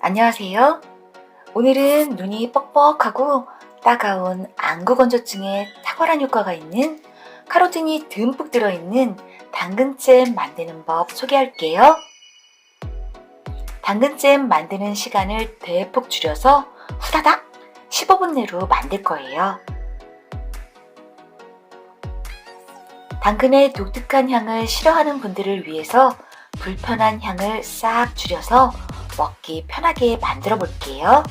안녕하세요. 오늘은 눈이 뻑뻑하고 따가운 안구 건조증에 탁월한 효과가 있는 카로틴이 듬뿍 들어있는 당근잼 만드는 법 소개할게요. 당근잼 만드는 시간을 대폭 줄여서 후다닥 15분 내로 만들 거예요. 당근의 독특한 향을 싫어하는 분들을 위해서 불편한 향을 싹 줄여서 먹기 편하게 만들어 볼게요.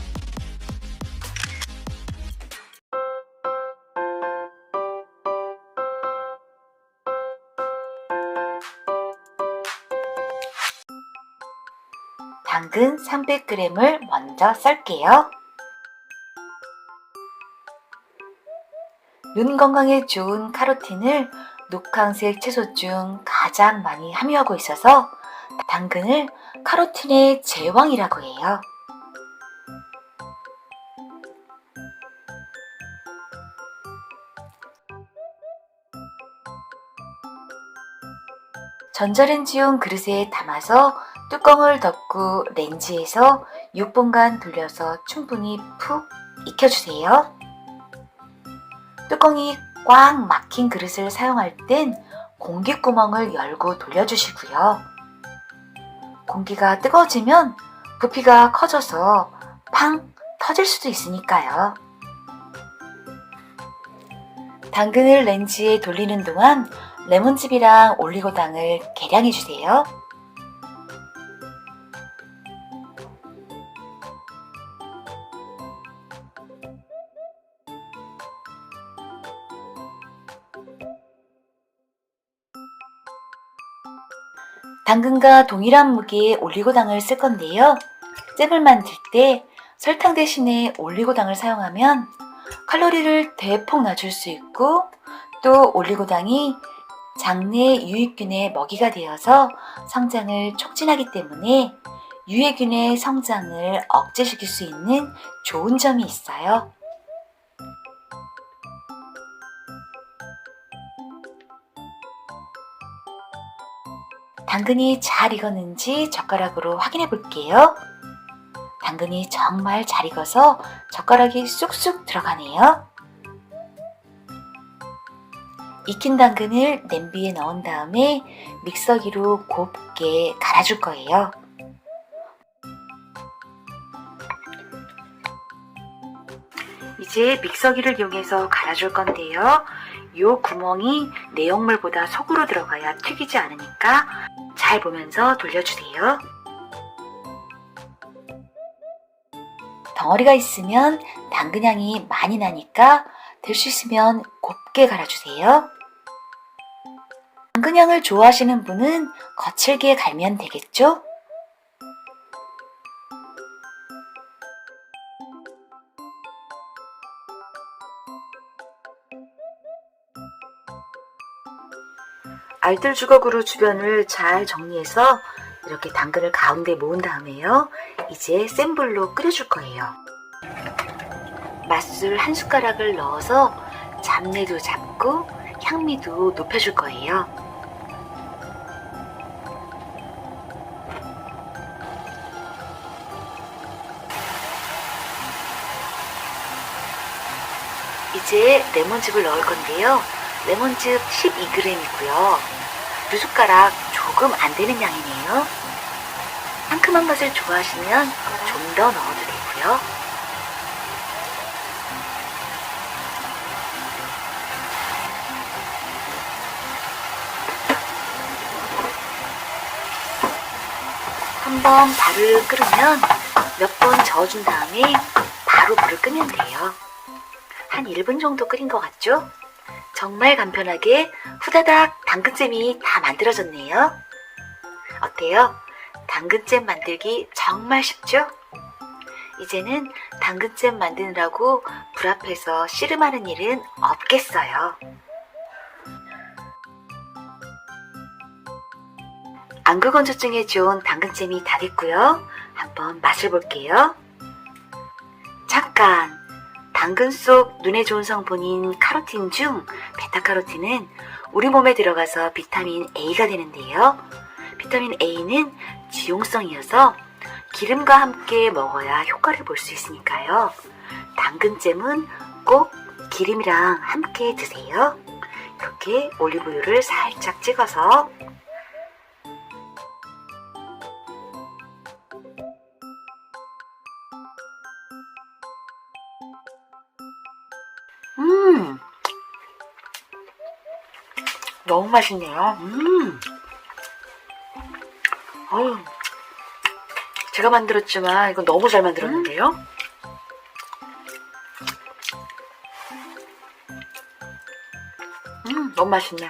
당근 300g을 먼저 썰게요. 눈 건강에 좋은 카로틴을 녹황색 채소 중 가장 많이 함유하고 있어서 당근을 카로틴의 제왕이라고 해요. 전자레인지용 그릇에 담아서 뚜껑을 덮고 렌즈에서 6분간 돌려서 충분히 푹 익혀주세요. 뚜껑이 꽉 막힌 그릇을 사용할 땐 공기구멍을 열고 돌려주시고요. 공기가 뜨거워지면 부피가 커져서 팡 터질 수도 있으니까요. 당근을 렌즈에 돌리는 동안 레몬즙이랑 올리고당을 계량해 주세요. 당근과 동일한 무게의 올리고당을 쓸 건데요. 잼을 만들 때 설탕 대신에 올리고당을 사용하면 칼로리를 대폭 낮출 수 있고 또 올리고당이 장내 유익균의 먹이가 되어서 성장을 촉진하기 때문에 유해균의 성장을 억제시킬 수 있는 좋은 점이 있어요. 당근이 잘 익었는지 젓가락으로 확인해 볼게요. 당근이 정말 잘 익어서 젓가락이 쑥쑥 들어가네요. 익힌 당근을 냄비에 넣은 다음에 믹서기로 곱게 갈아줄 거예요. 이제 믹서기를 이용해서 갈아줄 건데요. 요 구멍이 내용물보다 속으로 들어가야 튀기지 않으니까 잘 보면서 돌려주세요. 덩어리가 있으면 당근향이 많이 나니까 될 수 있으면 곱게 갈아주세요. 당근향을 좋아하시는 분은 거칠게 갈면 되겠죠? 알뜰 주걱으로 주변을 잘 정리해서 이렇게 당근을 가운데 모은 다음에요. 이제 센 불로 끓여줄 거예요. 맛술 한 숟가락을 넣어서 잡내도 잡고 향미도 높여줄 거예요. 이제 레몬즙을 넣을 건데요. 레몬즙 12g이고요. 두 숟가락 조금 안 되는 양이네요. 상큼한 맛을 좋아하시면 좀 더 넣어도 되고요. 한번 발을 끓으면 몇 번 저어준 다음에 바로 불을 끄면 돼요. 한 1분 정도 끓인 것 같죠? 정말 간편하게 후다닥 당근잼이 다 만들어졌네요. 어때요? 당근잼 만들기 정말 쉽죠? 이제는 당근잼 만드느라고 불 앞에서 씨름하는 일은 없겠어요. 안구 건조증에 좋은 당근잼이 다 됐고요. 한번 맛을 볼게요. 잠깐! 당근 속 눈에 좋은 성분인 카로틴 중 베타카로틴은 우리 몸에 들어가서 비타민 A가 되는데요. 비타민 A는 지용성이어서 기름과 함께 먹어야 효과를 볼 수 있으니까요. 당근잼은 꼭 기름이랑 함께 드세요. 이렇게 올리브유를 살짝 찍어서 너무 맛있네요. 음, 어휴, 제가 만들었지만 이건 너무 잘 만들었는데요. 음, 너무 맛있네.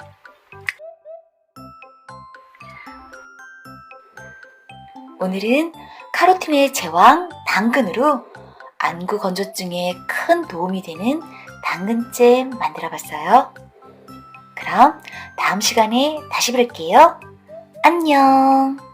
오늘은 카로틴의 제왕 당근으로 안구 건조증에 큰 도움이 되는 당근잼 만들어 봤어요. 그럼 다음 시간에 다시 뵐게요. 안녕.